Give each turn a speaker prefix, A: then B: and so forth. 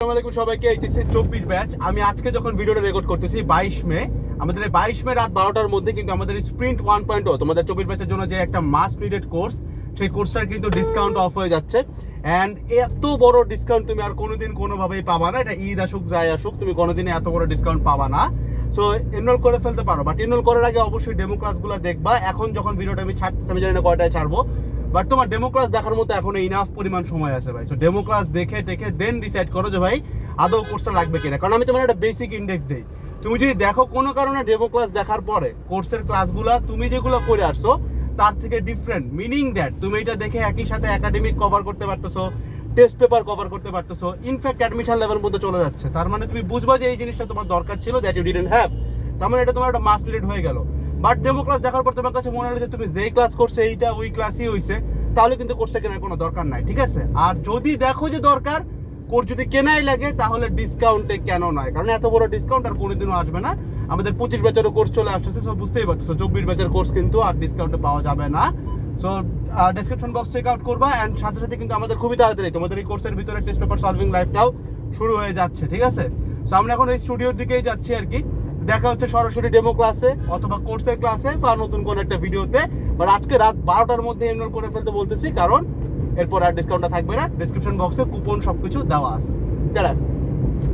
A: আসসালামু আলাইকুম সবাইকে চব্বিশ ব্যাচ। আমি আজকে যখন ভিডিওটা রেকর্ড করতেছি বাইশ মে, আমাদের এই বাইশ মে রাত বারোটার মধ্যে কিন্তু আমাদের স্প্রিন্ট ওয়ান পয়েন্ট তোমাদের চব্বিশ ব্যাচের জন্য যে একটা মাস কোর্স সেই কোর্সটার কিন্তু ডিসকাউন্ট অফ হয়ে যাচ্ছে। অ্যান্ড এত বড় ডিসকাউন্ট তুমি আর কোনোদিন কোনোভাবেই পাবা না। এটা ঈদ আসুক, যাই আসুক, তুমি কোনোদিনই এত বড় ডিসকাউন্ট পাবা না। সো এনরোল করে ফেলতে পারো। বাট এনরোল করার আগে অবশ্যই ডেমো ক্লাসগুলো দেখবা। এখন যখন ভিডিওটা আমি ছাড়তেছি, আমি জানি না কয়টায় ছাড়বো। বাট তোমার ডেমো ক্লাস দেখার মতো এখন ইনাফ পরিমাণ সময় আছে ভাই। সো ডেমো ক্লাস দেখে টেকে দেন ডিসাইড করো যে ভাই আদৌ কোর্সটা লাগবে কিনা। কারণ আমি তোমার একটা বেসিক ইন্ডেক্স দিই। তুমি যদি দেখো কোনো কারণে ডেমো ক্লাস দেখার পরে কোর্সের ক্লাসগুলো তুমি যেগুলো করে আসছো, তার থেকে ডিফারেন্ট মিনিং দ্যাট তুমি এটা দেখে একই সাথে একাডেমিক কভার করতে পারতেছো টেস্ট পেপার কভার করতে পারতেছো ইনফ্যাক্ট অ্যাডমিশন লেভেল মধ্যে চলে যাচ্ছে। তার মানে তুমি বুঝবা যে এই জিনিসটা তোমার দরকার ছিল দ্যাট ইউ ডিডেন্ট হ্যাভ তার মানে এটা তোমার একটা মাস রিলেট হয়ে গেল। বাট ডেমো ক্লাস দেখার পর তোমার কাছে মনে হলো যে তুমি যেই ক্লাস করছে, এইটা ওই ক্লাসই হয়েছে তাহলে কিন্তু কোর্সটা কেনার কোনো দরকার নাই, ঠিক আছে? আর যদি দেখো যে দরকার কোর্স যদি কেনাই লাগে, তাহলে ডিসকাউন্টে কেন নয়? কারণ এত বড় ডিসকাউন্ট আর কোনোদিনও আসবে না। আমাদের পঁচিশ ব্যাচেরও কোর্স চলে আসতেছে সব বুঝতেই পারছ চব্বিশ ব্যাচের কোর্স কিন্তু আর ডিসকাউন্টে পাওয়া যাবে না। So description box check out করবা অ্যান্ড সাথে সাথে কিন্তু আমাদের খুবই তাড়াতাড়ি, তোমাদের এই কোর্সের ভিতরে টেস্ট পেপার সলভিং লাইফটাও শুরু হয়ে যাচ্ছে, ঠিক আছে? সো আমরা এখন এই স্টুডিওর দিকেই যাচ্ছি আর কি। দেখা হচ্ছে সরাসরি ডেমো ক্লাসে অথবা কোর্সের ক্লাসে বা নতুন কোনো একটা ভিডিওতে বাট আজকে রাত বারোটার মধ্যে এনরোল করে ফেলতে বলতেছি, কারণ এরপর আর ডিসকাউন্টটা থাকবে না। ডিসক্রিপশন বক্সে কুপন সবকিছু দেওয়া আছে। দাঁড়া